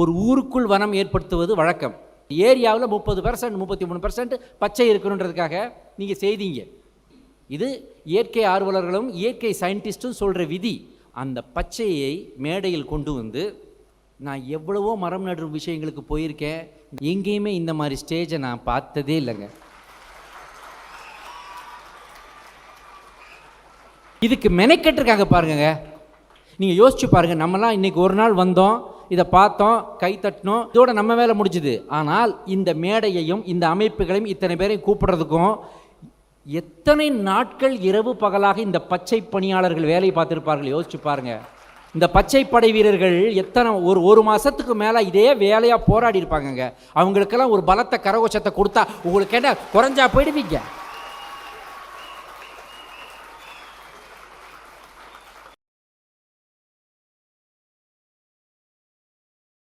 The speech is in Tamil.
ஒரு ஊருக்குள் வனம் ஏற்படுத்துவது வழக்கம். ஏரியாவில் முப்பது பர்சன்ட் முப்பத்தி மூணு பர்சன்ட் பச்சை இருக்கணுன்றதுக்காக நீங்கள் செய்தீங்க. இது இயற்கை ஆர்வலர்களும் இயற்கை சயின்டிஸ்ட்டும் சொல்கிற விதி. அந்த பச்சையை மேடையில் கொண்டு வந்து நான் எவ்வளவோ மரம் நடும் விஷயங்களுக்கு போயிருக்கேன். எங்கேயுமே இந்த மாதிரி ஸ்டேஜை நான் பார்த்ததே இல்லைங்க. இதுக்கு மெனக்கெட்டிருக்காங்க பாருங்க நீங்கள் யோசிச்சு பாருங்கள் நம்மலாம் இன்றைக்கி ஒரு நாள் வந்தோம் இதை பார்த்தோம் கை தட்டினோம். இதோட நம்ம வேலை முடிஞ்சுது. ஆனால் இந்த மேடையையும் இந்த அமைப்புகளையும் இத்தனை பேரையும் கூப்பிடுறதுக்கும் எத்தனை நாட்கள் இரவு பகலாக இந்த பச்சை பணியாளர்கள் வேலை பார்த்துருப்பார்கள்? யோசிச்சு பாருங்க. இந்த பச்சை படை வீரர்கள் எத்தனை ஒரு ஒரு மாதத்துக்கு மேலே இதே வேலையாக போராடி இருப்பாங்கங்க அவங்களுக்கெல்லாம் ஒரு பலத்த கரகோஷத்தை கொடுத்தா உங்களுக்கு என்ன குறைஞ்சா போயிடுவீங்க?